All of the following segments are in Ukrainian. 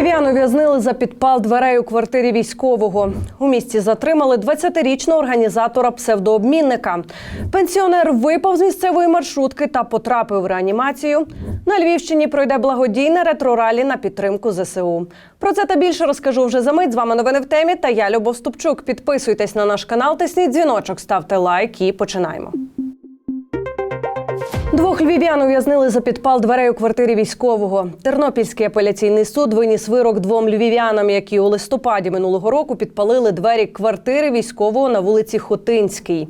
Львів'ян ув'язнили за підпал дверей у квартирі військового. У місті затримали 20-річного організатора псевдообмінника. Пенсіонер випав з місцевої маршрутки та потрапив в реанімацію. На Львівщині пройде благодійне ретро-ралі на підтримку ЗСУ. Про це та більше розкажу вже за мить. З вами новини в темі. Та я Любов Ступчук. Підписуйтесь на наш канал, тисніть дзвіночок, ставте лайк і починаємо. Двох львів'ян ув'язнили за підпал дверей у квартирі військового. Тернопільський апеляційний суд виніс вирок двом львів'янам, які у листопаді минулого року підпалили двері квартири військового на вулиці Хотинській.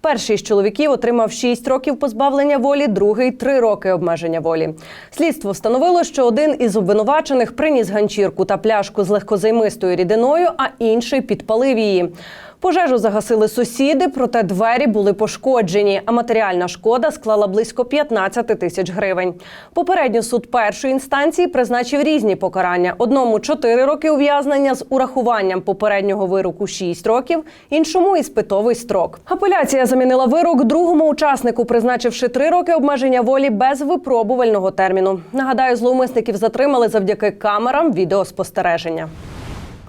Перший з чоловіків отримав 6 років позбавлення волі, другий 3 роки обмеження волі. Слідство встановило, що один із обвинувачених приніс ганчірку та пляшку з легкозаймистою рідиною, а інший підпалив її. Пожежу загасили сусіди, проте двері були пошкоджені, а матеріальна шкода склала близько 15 тисяч гривень. Попередньо суд першої інстанції призначив різні покарання: одному 4 роки ув'язнення з урахуванням попереднього вироку 6 років, іншому іспитовий строк. Апеляція замінила вирок другому учаснику, призначивши три роки обмеження волі без випробувального терміну. Нагадаю, зловмисників затримали завдяки камерам відеоспостереження.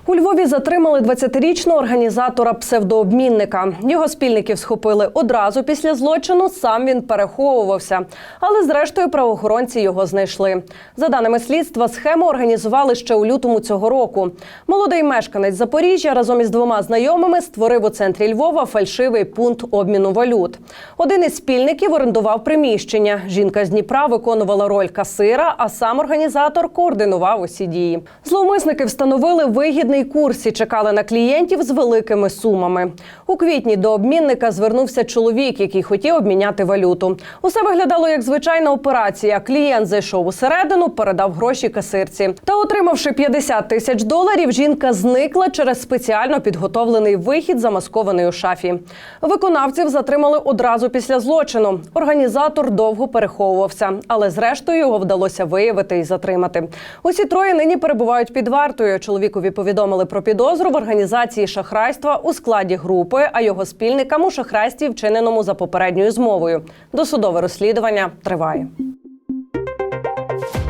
У Львові затримали 20-річного організатора псевдообмінника. Його спільників схопили одразу після злочину. Сам він переховувався, але зрештою правоохоронці його знайшли. За даними слідства, схему організували ще у лютому цього року. Молодий мешканець Запоріжжя разом із двома знайомими створив у центрі Львова фальшивий пункт обміну валют. Один із спільників орендував приміщення. Жінка з Дніпра виконувала роль касира, а сам організатор координував усі дії. Зловмисники встановили вигідний курс і чекали на клієнтів з великими сумами. У квітні до обмінника звернувся чоловік, який хотів обміняти валюту. Усе виглядало як звичайна операція. Клієнт зайшов усередину, передав гроші касирці. Та, отримавши 50 тисяч доларів, жінка зникла через спеціально підготовлений вихід, замаскований у шафі. Виконавців затримали одразу після злочину. Організатор довго переховувався, але зрештою його вдалося виявити і затримати. Усі троє нині перебувають під вартою. Чоловікові повідомили про підозру в організації шахрайства у складі групи, а його спільникам у шахрайстві, вчиненому за попередньою змовою. Досудове розслідування триває.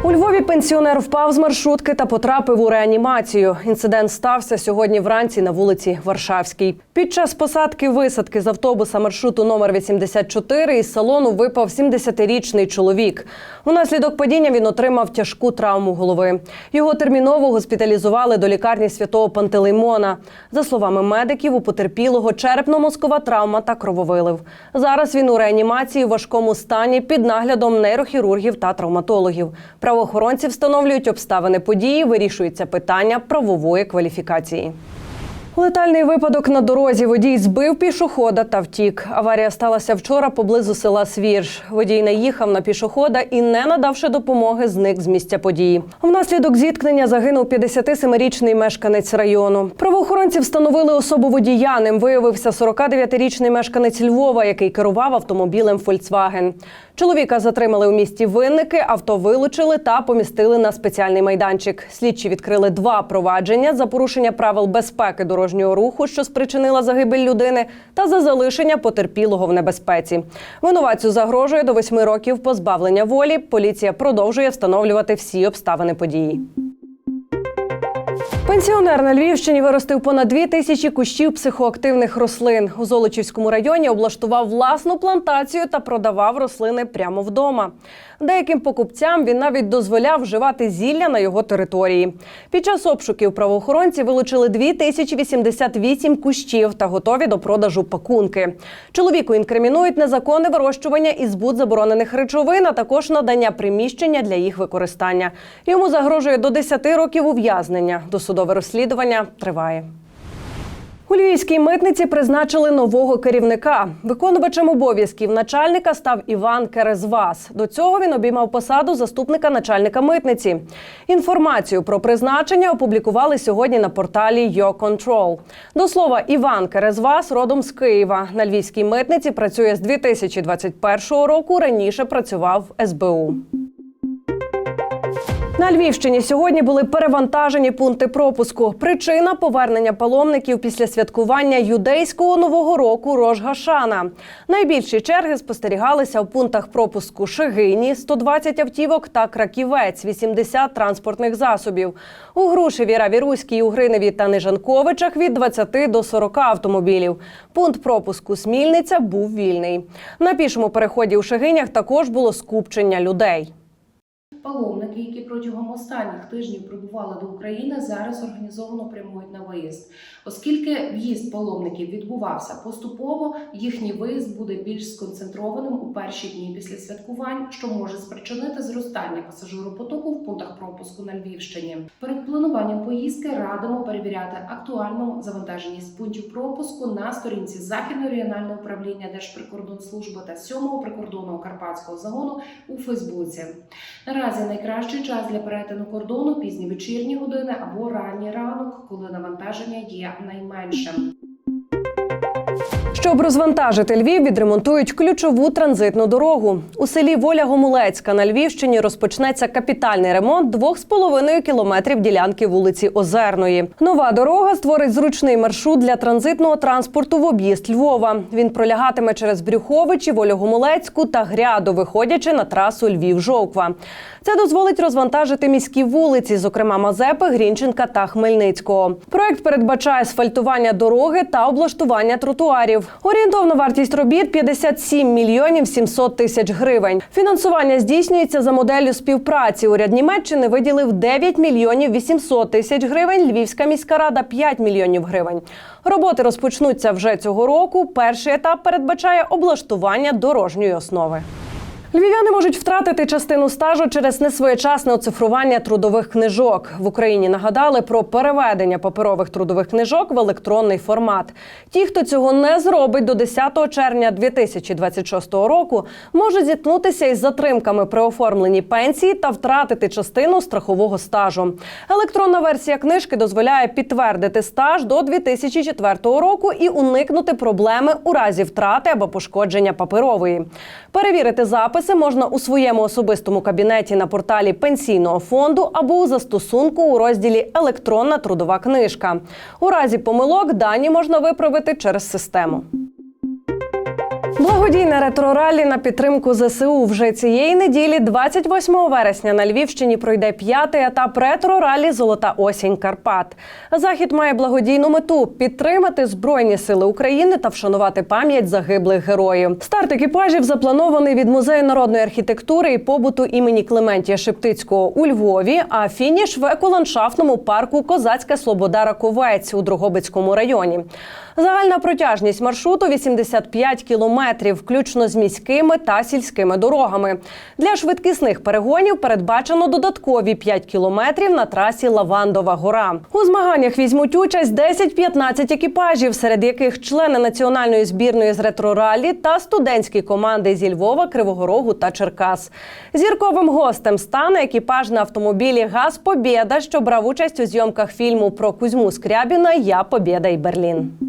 У Львові пенсіонер впав з маршрутки та потрапив у реанімацію. Інцидент стався сьогодні вранці на вулиці Варшавській. Під час посадки висадки з автобуса маршруту номер 84 із салону випав 70-річний чоловік. Унаслідок падіння він отримав тяжку травму голови. Його терміново госпіталізували до лікарні святого Пантелеймона. За словами медиків, у потерпілого черепно-мозкова травма та крововилив. Зараз він у реанімації у важкому стані під наглядом нейрохірургів та травматологів. Правоохоронці встановлюють обставини події, вирішується питання правової кваліфікації. Летальний випадок на дорозі. Водій збив пішохода та втік. Аварія сталася вчора поблизу села Свірж. Водій наїхав на пішохода і, не надавши допомоги, зник з місця події. Внаслідок зіткнення загинув 57-річний мешканець району. Правоохоронці встановили особу водія. Ним виявився 49-річний мешканець Львова, який керував автомобілем Фольксваген. Чоловіка затримали у місті Винники, авто вилучили та помістили на спеціальний майданчик. Слідчі відкрили два провадження за порушення правил безпеки дорожнього руху, що спричинила загибель людини, та за залишення потерпілого в небезпеці. Винуватцю загрожує до восьми років позбавлення волі. Поліція продовжує встановлювати всі обставини події. Пенсіонер на Львівщині виростив понад дві тисячі кущів психоактивних рослин. У Золочівському районі облаштував власну плантацію та продавав рослини прямо вдома. Деяким покупцям він навіть дозволяв вживати зілля на його території. Під час обшуків правоохоронці вилучили 2088 кущів та готові до продажу пакунки. Чоловіку інкримінують незаконне вирощування і збут заборонених речовин, а також надання приміщення для їх використання. Йому загрожує до 10 років ув'язнення. Досудове розслідування триває. У Львівській митниці призначили нового керівника. Виконувачем обов'язків начальника став Іван Керезвас. До цього він обіймав посаду заступника начальника митниці. Інформацію про призначення опублікували сьогодні на порталі «Your До слова, Іван Керезвас родом з Києва. На львівській митниці працює з 2021 року. Раніше працював в СБУ. На Львівщині сьогодні були перевантажені пункти пропуску. Причина повернення паломників після святкування юдейського нового року Рож Гашана. Найбільші черги спостерігалися в пунктах пропуску Шегині 120 автівок та Краківець 80 транспортних засобів. У Грушеві, Равіруській, Угриневі та Нижанковичах від 20 до 40 автомобілів. Пункт пропуску Смільниця був вільний. На пішому переході у Шегинях також було скупчення людей. Паломники, які протягом останніх тижнів прибували до України, зараз організовано прямують на виїзд. Оскільки в'їзд паломників відбувався поступово, їхній виїзд буде більш сконцентрованим у перші дні після святкувань, що може спричинити зростання пасажиропотоку в пунктах пропуску на Львівщині. Перед плануванням поїздки радимо перевіряти актуальну завантаженість пунктів пропуску на сторінці Західного регіонального управління Держприкордонслужби та 7-го прикордонного карпатського загону у Фейсбуці. Наразі найкращий час для перетину кордону пізні вечірні години або ранній ранок, коли навантаження є найменшим. Щоб розвантажити Львів, відремонтують ключову транзитну дорогу. У селі Воля Гомулецька на Львівщині розпочнеться капітальний ремонт 2,5 кілометрів ділянки вулиці Озерної. Нова дорога створить зручний маршрут для транзитного транспорту в об'їзд Львова. Він пролягатиме через Брюховичі, Волю Гомулецьку та Гряду, виходячи на трасу Львів-Жовква. Це дозволить розвантажити міські вулиці, зокрема Мазепи, Грінченка та Хмельницького. Проект передбачає асфальтування дороги та облаштування тротуарів. Орієнтовна вартість робіт 57 мільйонів 700 тисяч гривень. Фінансування здійснюється за моделлю співпраці. Уряд Німеччини виділив 9 мільйонів 800 тисяч гривень. Львівська міська рада 5 мільйонів гривень. Роботи розпочнуться вже цього року. Перший етап передбачає облаштування дорожньої основи. Львів'яни можуть втратити частину стажу через несвоєчасне оцифрування трудових книжок. В Україні нагадали про переведення паперових трудових книжок в електронний формат. Ті, хто цього не зробить до 10 червня 2026 року, можуть зіткнутися із затримками при оформленні пенсії та втратити частину страхового стажу. Електронна версія книжки дозволяє підтвердити стаж до 2004 року і уникнути проблеми у разі втрати або пошкодження паперової. Перевірити записи можна у своєму особистому кабінеті на порталі пенсійного фонду або у застосунку у розділі Електронна трудова книжка. У разі помилок дані можна виправити через систему. Благодійне ретро-раллі на підтримку ЗСУ вже цієї неділі, 28 вересня, на Львівщині пройде п'ятий етап ретро-раллі Золота осінь Карпат. Захід має благодійну мету підтримати Збройні сили України та вшанувати пам'ять загиблих героїв. Старт екіпажів запланований від музею народної архітектури і побуту імені Клементія Шептицького у Львові. А фініш в еколандшафтному парку Козацька Слобода Раковець у Дрогобицькому районі. Загальна протяжність маршруту 85 кілометрів, включно з міськими та сільськими дорогами. Для швидкісних перегонів передбачено додаткові 5 кілометрів на трасі Лавандова гора. У змаганнях візьмуть участь 10-15 екіпажів, серед яких члени національної збірної з ретро-ралі та студентські команди зі Львова, Кривого Рогу та Черкас. Зірковим гостем стане екіпаж на автомобілі ГАЗ Побєда, що брав участь у зйомках фільму про Кузьму Скрябіна Я Побєда і Берлін.